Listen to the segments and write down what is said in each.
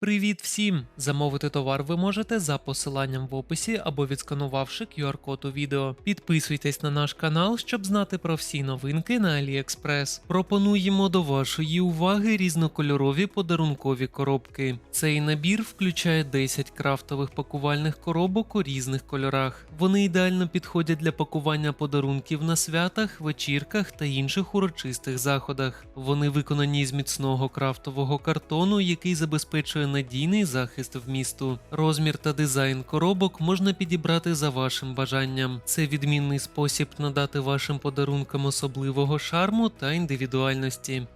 Привіт всім! Замовити товар ви можете за посиланням в описі або відсканувавши QR-код у відео. Підписуйтесь на наш канал, щоб знати про всі новинки на AliExpress. Пропонуємо до вашої уваги різнокольорові подарункові коробки. Цей набір включає 10 крафтових пакувальних коробок у різних кольорах. Вони ідеально підходять для пакування подарунків на святах, вечірках та інших урочистих заходах. Вони виконані з міцного крафтового картону, який забезпечує надійний захист вмісту. Розмір та дизайн коробок можна підібрати за вашим бажанням. Це відмінний спосіб надати вашим подарункам особливого шарму та індивідуальності.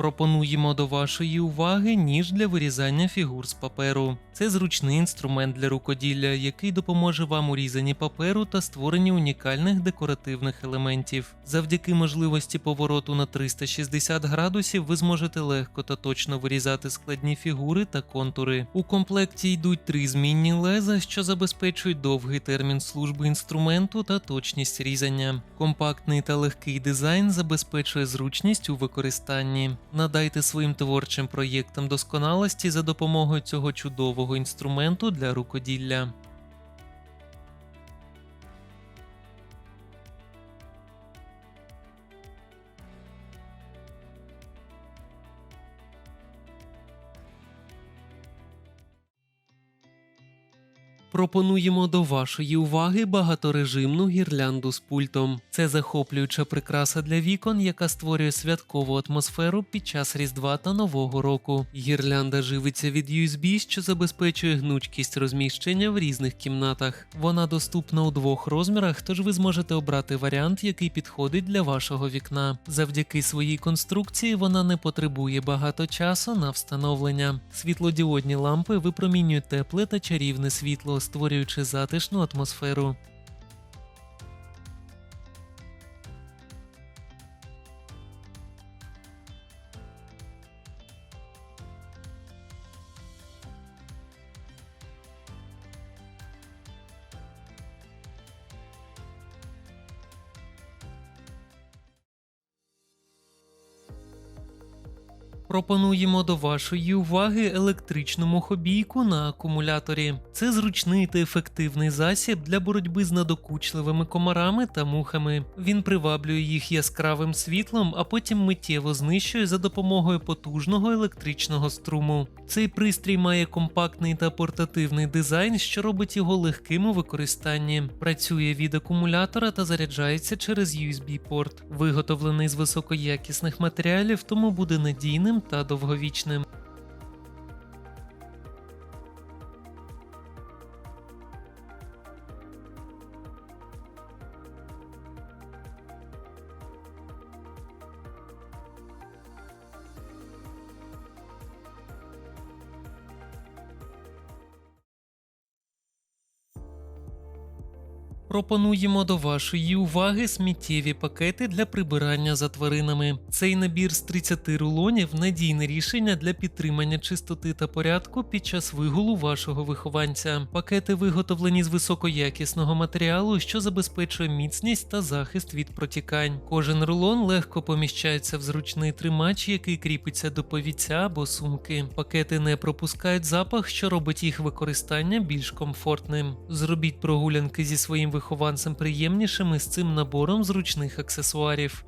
Пропонуємо до вашої уваги ніж для вирізання фігур з паперу. Це зручний інструмент для рукоділля, який допоможе вам у різанні паперу та створенні унікальних декоративних елементів. Завдяки можливості повороту на 360 градусів ви зможете легко та точно вирізати складні фігури та контури. У комплекті йдуть три змінні леза, що забезпечують довгий термін служби інструменту та точність різання. Компактний та легкий дизайн забезпечує зручність у використанні. Надайте своїм творчим проєктам досконалості за допомогою цього чудового інструменту для рукоділля. Пропонуємо до вашої уваги багаторежимну гірлянду з пультом. Це захоплююча прикраса для вікон, яка створює святкову атмосферу під час Різдва та Нового року. Гірлянда живиться від USB, що забезпечує гнучкість розміщення в різних кімнатах. Вона доступна у двох розмірах, тож ви зможете обрати варіант, який підходить для вашого вікна. Завдяки своїй конструкції вона не потребує багато часу на встановлення. Світлодіодні лампи випромінюють тепле та чарівне світло, створюючи затишну атмосферу. Пропонуємо до вашої уваги електричну мухобійку на акумуляторі. Це зручний та ефективний засіб для боротьби з надокучливими комарами та мухами. Він приваблює їх яскравим світлом, а потім миттєво знищує за допомогою потужного електричного струму. Цей пристрій має компактний та портативний дизайн, що робить його легким у використанні. Працює від акумулятора та заряджається через USB-порт. Виготовлений з високоякісних матеріалів, тому буде надійним та довговічним. Пропонуємо до вашої уваги сміттєві пакети для прибирання за тваринами. Цей набір з 30 рулонів надійне рішення для підтримання чистоти та порядку під час вигулу вашого вихованця. Пакети виготовлені з високоякісного матеріалу, що забезпечує міцність та захист від протікань. Кожен рулон легко поміщається в зручний тримач, який кріпиться до повіця або сумки. Пакети не пропускають запах, що робить їх використання більш комфортним. Зробіть прогулянки зі своїм вихованцем приємнішими з цим набором зручних аксесуарів.